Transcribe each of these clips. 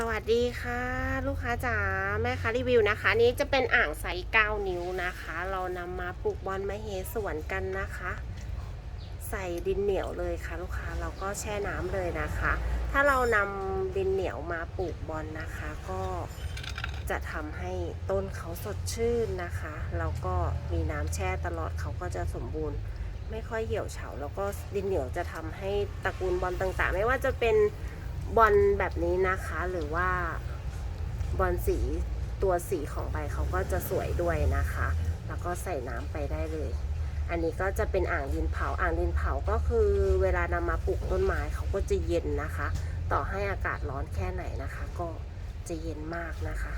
สวัสดีค่ะ ลูกค้าจ๋าแม่ค้ารีวิวนะคะ นี้จะเป็นอ่างไซส์9นิ้วนะคะ เรานำมาปลูกบอลมะเฮสวนกันนะคะ ใส่ดินเหนียวเลยค่ะ ลูกค้าเราก็แช่น้ำเลยนะคะ ถ้าเรานำดินเหนียวมาปลูกบอลนะคะ ก็จะทำให้ต้นเขาสดชื่นนะคะแล้วก็มีน้ำแช่ตลอดเขาก็จะสมบูรณ์ ไม่ค่อยเหี่ยวเฉาแล้วก็ดินเหนียวจะทำให้ตระกูลบอลต่างๆ ไม่ว่าจะเป็น บอลแบบนี้นะคะ หรือว่าบอลสีตัวสีของใบเขาก็จะสวยด้วยนะคะ แล้วก็ใส่น้ำไปได้เลย อันนี้ก็จะเป็นอ่างดินเผา อ่างดินเผาก็คือเวลานำมาปลูกต้นไม้เขาก็จะเย็นนะคะ ต่อให้อากาศร้อนแค่ไหนนะคะ ก็จะเย็นมากนะคะ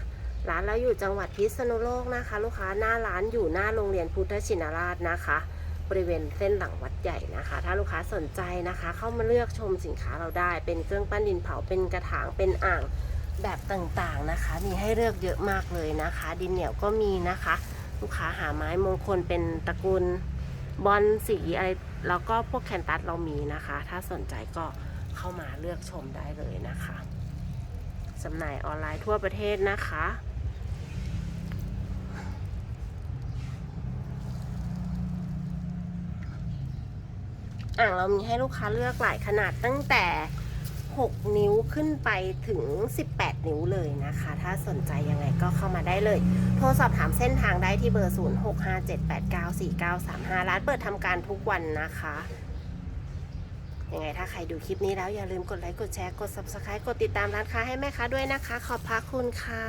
ร้านเราอยู่จังหวัดพิษณุโลกนะคะ ลูกค้าหน้าร้านอยู่หน้าโรงเรียนพุทธชินราชนะคะ บริเวณเส้นหลังวัดใหญ่นะคะ ถ้าลูกค้าสนใจนะคะ เข้ามาเลือกชมสินค้าเราได้ เป็นเครื่องปั้นดินเผาเป็นกระถางเป็นอ่างแบบต่างๆนะคะ มีให้เลือกเยอะมากเลยนะคะ ดินเหนียวก็มีนะคะ ลูกค้าหาไม้มงคลเป็นตระกูลบอลสีอะไรแล้วก็พวกแคนตัสเรามีนะคะ ถ้าสนใจก็เข้ามาเลือกชมได้เลยนะคะจำหน่ายออนไลน์ทั่วประเทศนะคะ อ่างเรามีให้ลูกค้าเลือกหลายขนาดตั้งแต่ 6 นิ้วขึ้นไปถึง 18 นิ้วเลยนะคะ ถ้าสนใจยังไงก็เข้ามาได้เลย โทรสอบถามเส้นทางได้ที่เบอร์ 0657894935 ร้านเปิดทำการทุกวันนะคะยังไงถ้าใครดูคลิปนี้แล้วอย่าลืมกดไลค์ กดแชร์ กด Subscribe กดติดตามร้านค้าให้แม่ค้าด้วยนะคะ ขอบพระคุณค่ะ